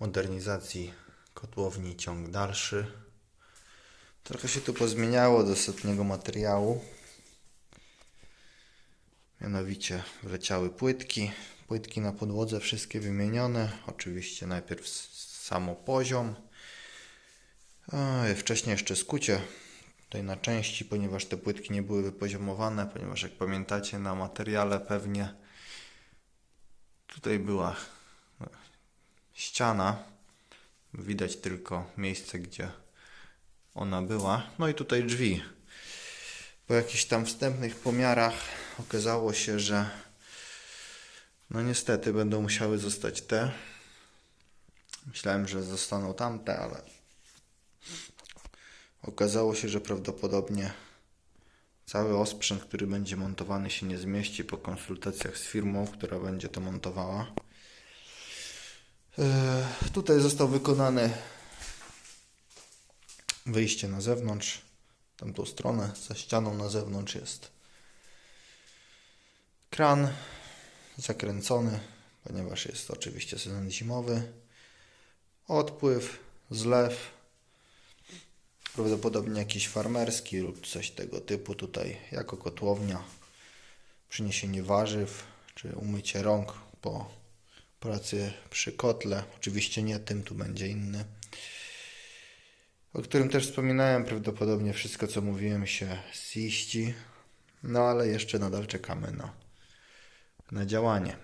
modernizacji kotłowni ciąg dalszy. Trochę się tu pozmieniało do ostatniego materiału. Mianowicie wleciały płytki. Płytki na podłodze wszystkie wymienione. Oczywiście najpierw samo poziom. Wcześniej jeszcze skucie tutaj na części, ponieważ te płytki nie były wypoziomowane, ponieważ jak pamiętacie na materiale pewnie tutaj była ściana. Widać tylko miejsce, gdzie ona była. No i tutaj drzwi. Po jakichś tam wstępnych pomiarach okazało się, że no niestety będą musiały zostać te. Myślałem, że zostaną tamte, ale okazało się, że prawdopodobnie cały osprzęt, który będzie montowany się nie zmieści po konsultacjach z firmą, która będzie to montowała. E, Tutaj został wykonany wyjście na zewnątrz, tamtą stronę, za ścianą na zewnątrz jest kran zakręcony, ponieważ jest oczywiście sezon zimowy. Odpływ, zlew, prawdopodobnie jakiś farmerski lub coś tego typu tutaj jako kotłownia. Przyniesienie warzyw, czy umycie rąk po pracy przy kotle. Oczywiście nie tym, tu będzie inny. O którym też wspominałem, prawdopodobnie wszystko co mówiłem się ziści. No ale jeszcze nadal czekamy na, na działanie.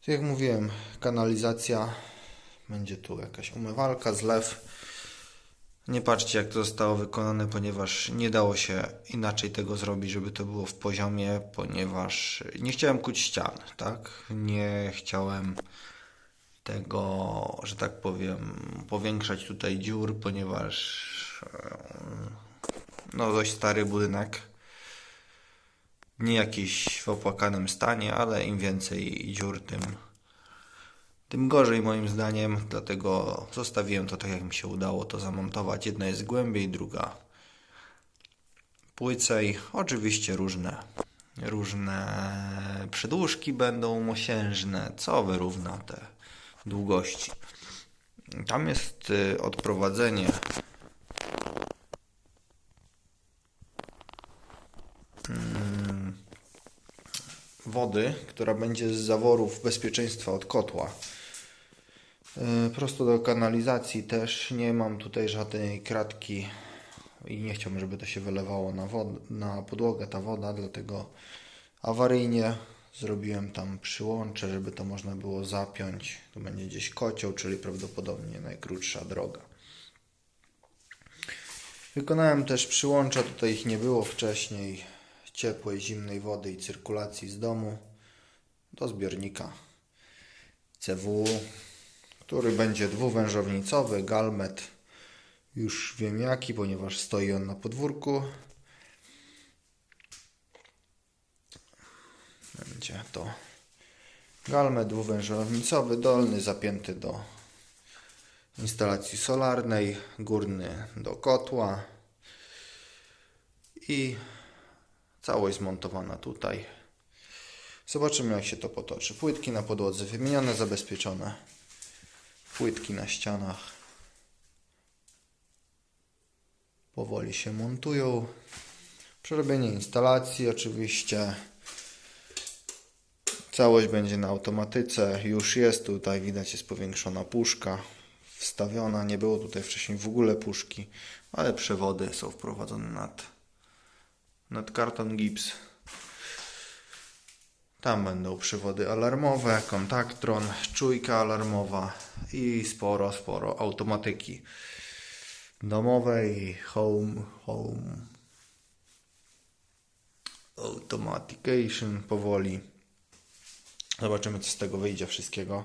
Tak jak mówiłem, kanalizacja, będzie tu jakaś umywalka, zlew. Nie patrzcie jak to zostało wykonane, ponieważ nie dało się inaczej tego zrobić, żeby to było w poziomie, ponieważ nie chciałem kuć ścian, tak? Nie chciałem tego, że tak powiem, powiększać tutaj dziur, ponieważ e, no dość stary budynek. Nie jakiś w opłakanym stanie, ale im więcej dziur, tym, tym gorzej moim zdaniem. Dlatego zostawiłem to tak, jak mi się udało to zamontować. Jedna jest głębiej, druga płycej. Oczywiście różne, różne przedłużki będą mosiężne, co wyrówna te długości. Tam jest y, odprowadzenie mm, wody, która będzie z zaworów bezpieczeństwa od kotła. Y, Prosto do kanalizacji też nie mam tutaj żadnej kratki i nie chciałbym, żeby to się wylewało na, na podłogę ta woda, dlatego awaryjnie zrobiłem tam przyłącze, żeby to można było zapiąć. Tu będzie gdzieś kocioł, czyli prawdopodobnie najkrótsza droga. Wykonałem też przyłącza, tutaj ich nie było wcześniej, ciepłej, zimnej wody i cyrkulacji z domu do zbiornika CW, który będzie dwuwężownicowy, galmet. Już wiem jaki, ponieważ stoi on na podwórku. Będzie to galmet dwuwężownicowy, dolny zapięty do instalacji solarnej, górny do kotła i całość zmontowana tutaj. Zobaczymy jak się to potoczy. Płytki na podłodze wymienione, zabezpieczone. Płytki na ścianach powoli się montują. Przerobienie instalacji oczywiście. Całość będzie na automatyce. Już jest tutaj, widać jest powiększona puszka wstawiona. Nie było tutaj wcześniej w ogóle puszki, ale przewody są wprowadzone nad, nad karton gips. Tam będą przewody alarmowe, kontaktron, czujka alarmowa i sporo, sporo automatyki domowej, home, home, automatication powoli. Zobaczymy, co z tego wyjdzie wszystkiego.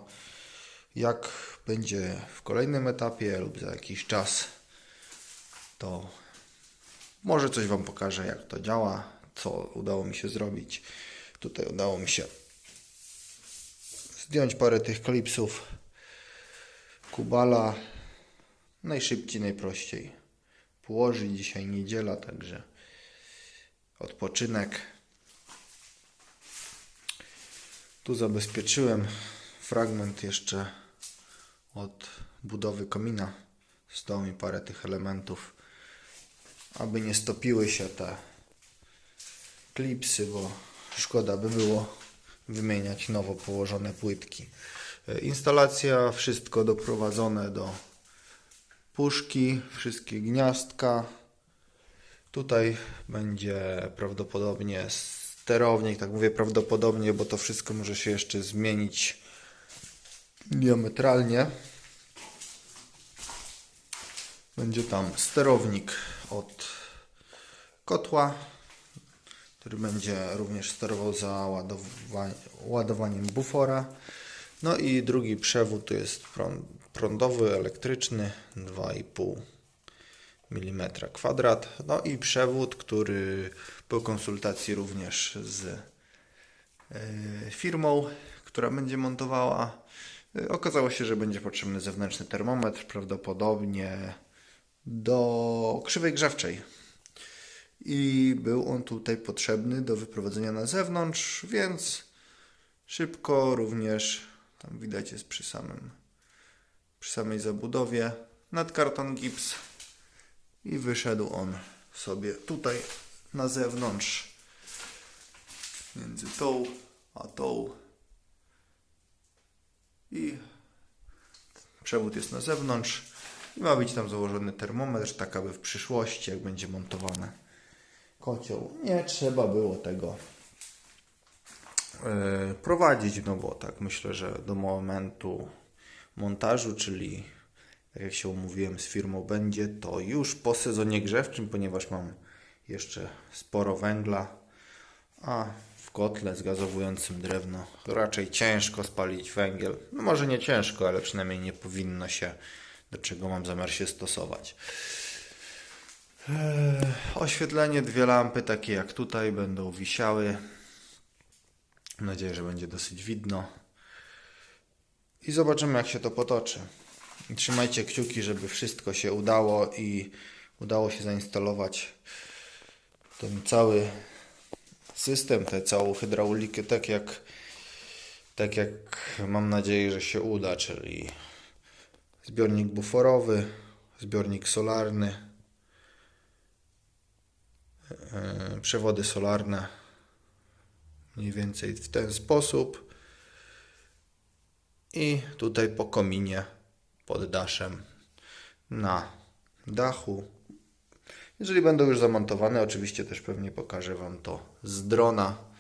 Jak będzie w kolejnym etapie lub za jakiś czas, to może coś Wam pokażę, jak to działa, co udało mi się zrobić. Tutaj udało mi się zdjąć parę tych klipsów Kubala najszybciej, najprościej położyć. Dzisiaj niedziela, także odpoczynek. Tu zabezpieczyłem fragment jeszcze od budowy komina. Zostało mi parę tych elementów, aby nie stopiły się te klipsy, bo szkoda by było wymieniać nowo położone płytki. E, Instalacja, wszystko doprowadzone do puszki, wszystkie gniazdka. Tutaj będzie prawdopodobnie sterownik, tak mówię prawdopodobnie, bo to wszystko może się jeszcze zmienić diametralnie. Będzie tam sterownik od kotła, który będzie również sterował załadowa- ładowaniem bufora. No i drugi przewód to jest prąd, prądowy, elektryczny 2,5 mm kwadrat. No i przewód, który po konsultacji również z e, firmą, która będzie montowała, e, okazało się, że będzie potrzebny zewnętrzny termometr, prawdopodobnie do krzywej grzewczej. I był on tutaj potrzebny do wyprowadzenia na zewnątrz, więc szybko również, tam widać jest przy samym, przy samej zabudowie, nad karton gips i wyszedł on sobie tutaj na zewnątrz między tą a tą. I przewód jest na zewnątrz i ma być tam założony termometr, tak aby w przyszłości, jak będzie montowany kocioł, nie trzeba było tego e, prowadzić, no bo tak myślę, że do momentu montażu, czyli tak jak się umówiłem z firmą, będzie to już po sezonie grzewczym, ponieważ mam jeszcze sporo węgla, a w kotle zgazowującym drewno raczej ciężko spalić węgiel. No może nie ciężko, ale przynajmniej nie powinno się, do czego mam zamiar się stosować. Eee, Oświetlenie, dwie lampy takie jak tutaj będą wisiały. Mam nadzieję, że będzie dosyć widno. I zobaczymy jak się to potoczy. Trzymajcie kciuki, żeby wszystko się udało i udało się zainstalować ten cały system, tę całą hydraulikę tak jak tak jak mam nadzieję, że się uda, czyli zbiornik buforowy, zbiornik solarny, przewody solarne mniej więcej w ten sposób i tutaj po kominie pod daszem na dachu. Jeżeli będą już zamontowane, oczywiście też pewnie pokażę Wam to z drona